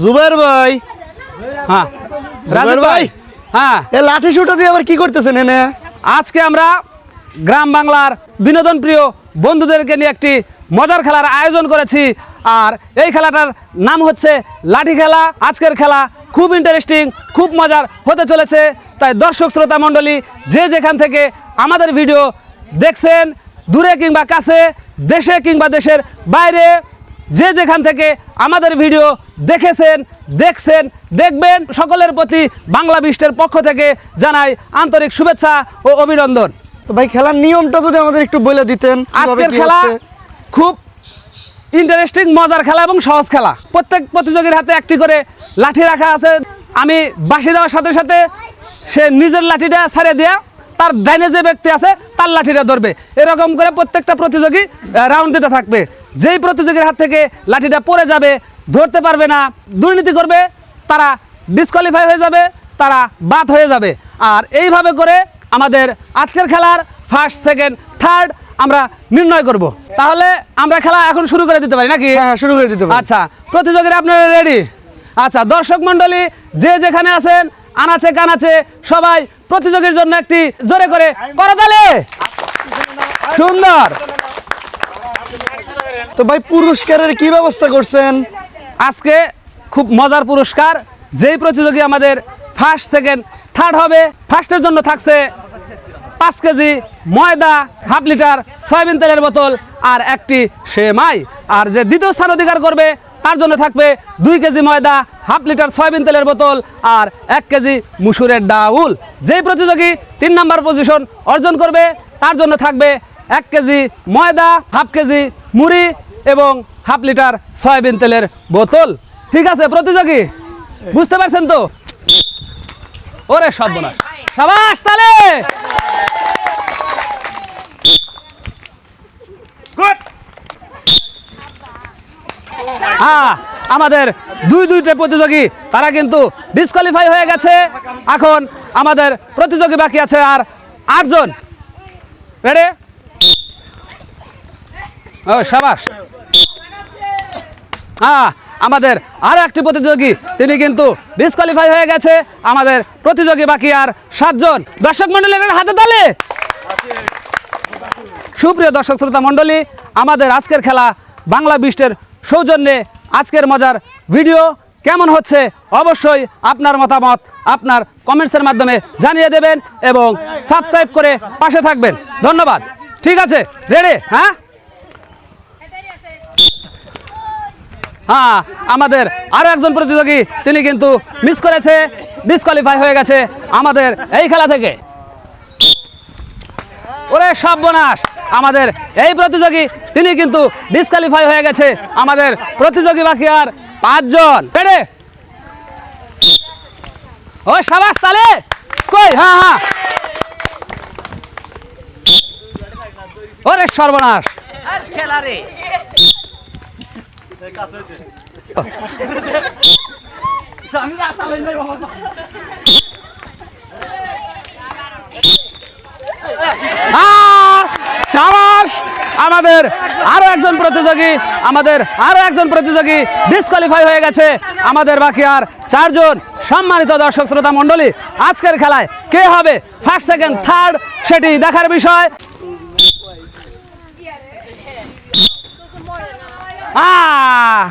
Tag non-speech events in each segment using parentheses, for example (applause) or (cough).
জুবাইর ভাই। হ্যাঁ। রাজীব ভাই? ভাই। হ্যাঁ। এ লাঠি শুটা দিয়ে আবার কি করতেছেন এনে? আজকে আমরা গ্রাম বাংলার বিনোদন প্রিয় বন্ধুদেরকে নিয়ে একটি মজার খেলার আয়োজন করেছি। আর এই খেলাটার নাম হচ্ছে লাঠি খেলা। আজকের খেলা খুব ইন্টারেস্টিং খুব মজার হতে চলেছে। তাই দর্শক শ্রোতা মণ্ডলী যে যেখান থেকে আমাদের ভিডিও দেখছেন দূরে কিংবা কাছে দেশে কিংবা দেশের বাইরে যে যেখান থেকে আমাদের ভিডিও দেখেছেন দেখছেন দেখবেন সকলের প্রতি বাংলা বিষ্টের পক্ষ থেকে জানাই আন্তরিক শুভেচ্ছা ও অভিনন্দন। ভাই খেলার নিয়মটা যদি আমাদের একটু বলে দিতেন আজকের খেলা খুব ইন্টারেস্টিং মজার খেলা এবং সহজ খেলা। প্রত্যেক প্রতিযোগীর হাতে একটি করে লাঠি রাখা আছে। আমি বাসি দেওয়ার সাথে সাথে সে নিজের লাঠিটা ছাড়ে দেয়া তার ডাইনে যে ব্যক্তি আছে তার লাঠিটা ধরবে। এরকম করে প্রত্যেকটা প্রতিযোগী রাউন্ড দিতে থাকবে। যেই প্রতিযোগীর হাত থেকে লাঠিটা পড়ে যাবে ধরতে পারবে না দুর্নীতি করবে তারা ডিসকোয়ালিফাই হয়ে যাবে তারা বাদ হয়ে যাবে। আর এইভাবে করে আমাদের আজকের খেলার ফার্স্ট সেকেন্ড থার্ড আমরা নির্ণয় করব। তাহলে আমরা খেলা এখন শুরু করে দিতে পারি নাকি? হ্যাঁ হ্যাঁ শুরু করে দিতে পারি। আচ্ছা প্রতিযোগীরা আপনারা রেডি আচ্ছা দর্শক মণ্ডলী যে যেখানে আছেন আনাচে কানাচে সবাই প্রতিযোগীর জন্য একটি জোরে করে করতালে সুন্দর। তো ভাই পুরস্কারের কি ব্যবস্থা করছেন? আজকে খুব মজার পুরস্কার। যেই প্রতিযোগী আমাদের ফার্স্ট সেকেন্ড থার্ড হবে ফার্স্টের জন্য থাকছে পাঁচ কেজি ময়দা হাফ লিটার সয়াবিন তেলের বোতল আর একটি সেমাই। আর যে দ্বিতীয় স্থান অধিকার করবে তার জন্য থাকবে দুই কেজি ময়দা, হাফ লিটার সয়াবিন তেলের বোতল আর এক কেজি মুসুরের ডাউল। যেই প্রতিযোগী তিন নাম্বার পজিশন অর্জন করবে, তার জন্য থাকবে এক কেজি ময়দা, হাফ কেজি মুড়ি এবং হাফ লিটার সয়াবিন তেলের বোতল। ঠিক আছে, প্রতিযোগী? বুঝতে পারছেন তো? ওরে সর্বনাশ। সাবাস, তালে! হ্যাঁ আমাদের দুই দুইটা প্রতিযোগী, তারা কিন্তু ডিসকোয়ালিফাই হয়ে গেছে। এখন আমাদের প্রতিযোগী বাকি আছে আর আটজন। রেডি ও, সাবাস। হ্যাঁ আমাদের আরও একটি প্রতিযোগী, তিনি কিন্তু ডিসকোয়ালিফাই হয়ে গেছে। আমাদের প্রতিযোগী বাকি আর সাতজন। দর্শক মন্ডলীর হাতে তালে। সুপ্রিয় দর্শক শ্রোতা মণ্ডলী, আমাদের আজকের খেলা বাংলা বিষ্টের সৌজন্যে আজকের মজার ভিডিও কেমন হচ্ছে অবশ্যই আপনার মতামত আপনার কমেন্টসের মাধ্যমে জানিয়ে দেবেন এবং সাবস্ক্রাইব করে পাশে থাকবেন। ধন্যবাদ। ঠিক আছে? রেডি হ্যাঁ? হ্যাঁ আমাদের আরও একজন প্রতিযোগী, তিনি কিন্তু মিস করেছে ডিসকোয়ালিফাই হয়ে গেছে আমাদের এই খেলা থেকে। ওরে সর্বনাশ। আমাদের এই প্রতিযোগী তিনি কিন্তু ডিসকালিফাই হয়ে গেছে। আমাদের প্রতিযোগী বাকি আর পাঁচজন। পেড়ে ও সাবাস তালে! কই? হ্যাঁ হ্যাঁ। ওরে সর্বনাশ। আহ, সাবাস আমাদের আরও একজন প্রতিযোগী আমাদের আরও একজন প্রতিযোগী ডিসকোয়ালিফাই হয়ে গেছে আমাদের বাকি আর চারজন সম্মানিত দর্শক শ্রোতা মণ্ডলী আজকের খেলায় কে হবে ফার্স্ট সেকেন্ড থার্ড সেটি দেখার বিষয় আহ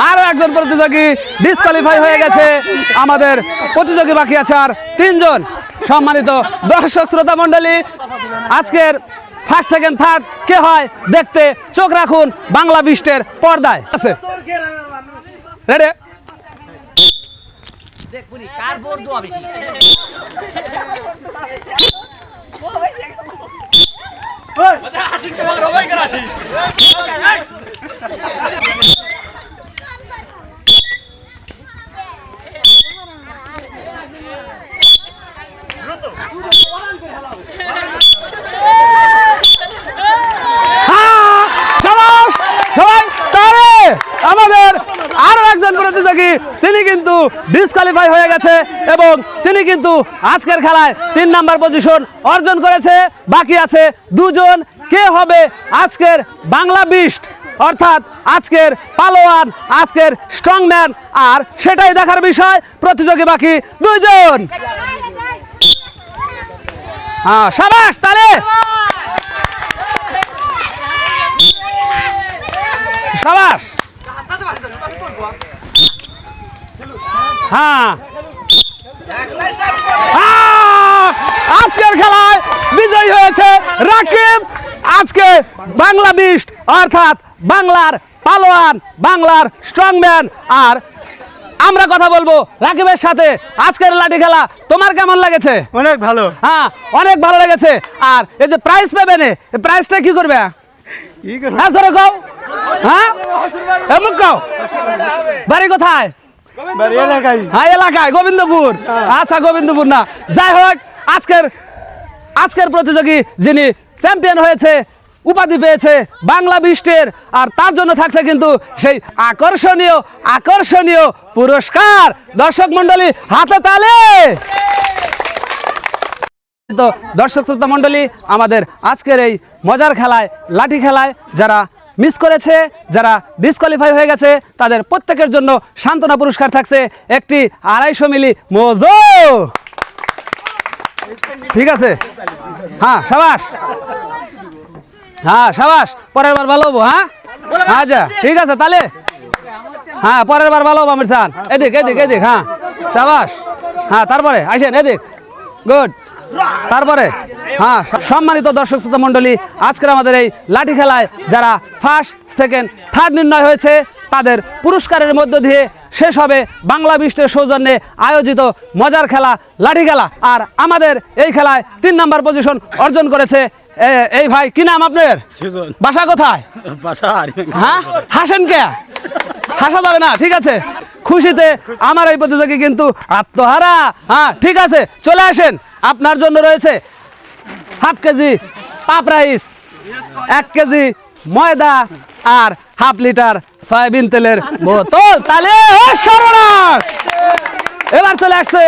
আরও একজন প্রতিযোগী ডিসকোয়ালিফাই হয়ে গেছে আমাদের প্রতিযোগী বাকি আছে আর তিনজন সম্মানিত দর্শক শ্রোতা মণ্ডলী আজকের ফার্স্ট সেকেন্ড থার্ড কে হয় দেখতে চোখ রাখুন বাংলা বিষ্টের পর্দায় আছে রেডি হ্যাঁ, সাবাস! সবাই তাহলে আমাদের আরও একজন প্রতিযোগী ডিসকালিফাই হয়ে গেছে এবং তিনি কিন্তু আজকের খেলায় তিন নাম্বার পজিশন অর্জন করেছে। বাকি আছে দুজন। কে হবে আজকের বাংলা বিস্ট অর্থাৎ আজকের পালোয়ান, আজকের স্ট্রংম্যান আর সেটাই দেখার বিষয়, প্রতিযোগী বাকি দুইজন। হ্যাঁ সাবাস তাহলে সাবাস! হ্যাঁ। আজকের খেলায় বিজয়ী হয়েছে রাকিব। আজকে বাংলা বিস্ট অর্থাৎ বাংলার পালোয়ান বাংলার স্ট্রংম্যান আর আমরা কথা বলব রাকিবের সাথে। আজকের লাঠি খেলা তোমার কেমন লেগেছে? অনেক ভালো। হ্যাঁ অনেক ভালো লেগেছে। আর এই যে প্রাইজ পাবে না এই প্রাইজটা কি করবে? হ্যাঁ কও। হ্যাঁ? কও। বাড়ি কোথায়? হ্যাঁ এলাকায় গোবিন্দপুর। আচ্ছা গোবিন্দপুর না। যাই হোক আজকের আজকের প্রতিযোগী যিনি চ্যাম্পিয়ন হয়েছে উপাধি পেয়েছে বাংলা বিস্টের আর তার জন্য থাকছে কিন্তু সেই আকর্ষণীয় আকর্ষণীয় পুরস্কার। দর্শক মন্ডলী হাতে তালে! তো দর্শক শ্রোতা মণ্ডলী আমাদের আজকের এই মজার খেলায় লাঠি খেলায় যারা মিস করেছে, যারা ডিসকোয়ালিফাই হয়ে গেছে, তাদের প্রত্যেকের জন্য সান্ত্বনা পুরস্কার থাকছে একটি আড়াইশো মিলি মোজো ঠিক আছে? হ্যাঁ সাবাস। হ্যাঁ সাবাস, পরের বার ভালো হব হ্যাঁ? আচ্ছা ঠিক আছে, তাহলে। হ্যাঁ পরের বার ভালো হব, আমির খান এদিক এদিক এদিক হ্যাঁ সাবাস। হ্যাঁ তারপরে, আসেন, এদিক। গুড। তারপরে। হ্যাঁ সম্মানিত দর্শক শ্রোতা মণ্ডলী আজকের আমাদের এই লাঠি খেলায় যারা ফার্স্ট সেকেন্ড থার্ড নির্ণয় হয়েছে তাদের পুরস্কারের মধ্য দিয়ে শেষ হবে বাংলা বিশ্বের সৌজন্যে আয়োজিত মজার খেলা লাঠি খেলা। আর আমাদের এই খেলায় তিন নাম্বার পজিশন অর্জন করেছে এই ভাই কি নাম আপনার? বাসা কোথায়? হ্যাঁ? হাসেন কে? হাসা যাবে না ঠিক আছে। খুশিতে আমার এই প্রতিযোগী কিন্তু আত্মহারা। হ্যাঁ ঠিক আছে চলে আসেন। আপনার জন্য রয়েছে হাফ কেজি পাপ রাইস এক কেজি ময়দা আর হাফ লিটার সয়াবিন তেলের বোতল। তাহলে সর্বনাশ! এবার চলে আসছে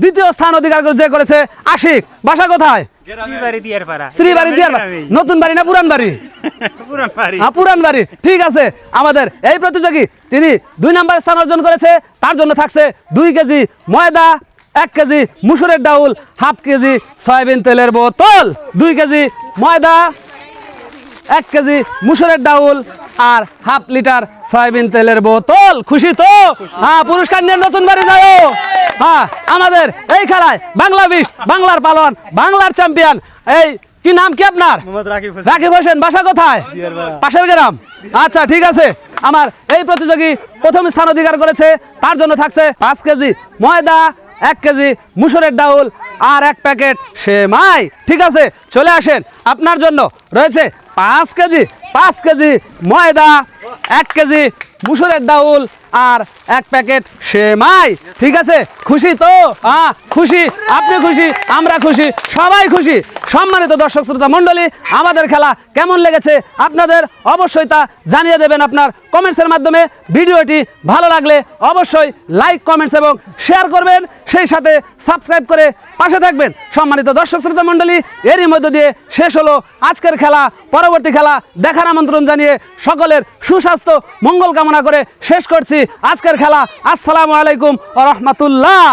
দ্বিতীয় স্থান অধিকার করে- যে করেছে আশিক। বাসা কোথায়? শ্রীবাড়ি দিয়ার নতুন বাড়ি না পুরান বাড়ি? (laughs) পুরান বাড়ি। পুরান বাড়ি। ঠিক আছে আমাদের এই প্রতিযোগী তিনি দুই নাম্বার স্থান অর্জন করেছে তার জন্য থাকছে দুই কেজি ময়দা এক কেজি মুসুরের ডাউল হাফ কেজি সয়াবিন তেলের বোতল দুই কেজি ময়দা এক কেজি মুসুরের ডাউল আর হাফ লিটার সয়াবিন তেলের বোতল। খুশি তো? হ্যাঁ পুরস্কার নিয়ে নতুন বাড়ি যাও। হ্যাঁ আমাদের এই খেলায় বাংলা বিশ বাংলার পালন বাংলার চ্যাম্পিয়ন এই কি নাম কি আপনার? রাকিব হোসেন। বাসা কোথায়? পাশের গ্রাম। আচ্ছা ঠিক আছে। আমার এই প্রতিযোগী প্রথম স্থান অধিকার করেছে তার জন্য থাকছে পাঁচ কেজি ময়দা এক কেজি মুসুরের ডাউল আর এক প্যাকেট সেমাই। ঠিক আছে, চলে আসেন। আপনার জন্য রয়েছে পাঁচ কেজি পাঁচ কেজি ময়দা এক কেজি মুসুরের ডাউল আর এক প্যাকেট সেমাই। ঠিক আছে? খুশি তো? হ্যাঁ খুশি। আপনি খুশি, আমরা খুশি, সবাই খুশি। সম্মানিত দর্শক শ্রোতা মণ্ডলী, আমাদের খেলা কেমন লেগেছে আপনাদের অবশ্যই তা জানিয়ে দেবেন আপনার কমেন্টসের মাধ্যমে। ভিডিওটি ভালো লাগলে অবশ্যই লাইক কমেন্টস এবং শেয়ার করবেন। সেই সাথে সাবস্ক্রাইব করে পাশে থাকবেন। সম্মানিত দর্শক শ্রোতা মণ্ডলী, এরই মধ্য দিয়ে শেষ হলো আজকের খেলা, পরবর্তী খেলা দেখার আমন্ত্রণ জানিয়ে সকলের সুস্বাস্থ্য মঙ্গল কামনা করে শেষ করছি। আজকের খেলা আসসালামু আলাইকুম রহমতুল্লাহ।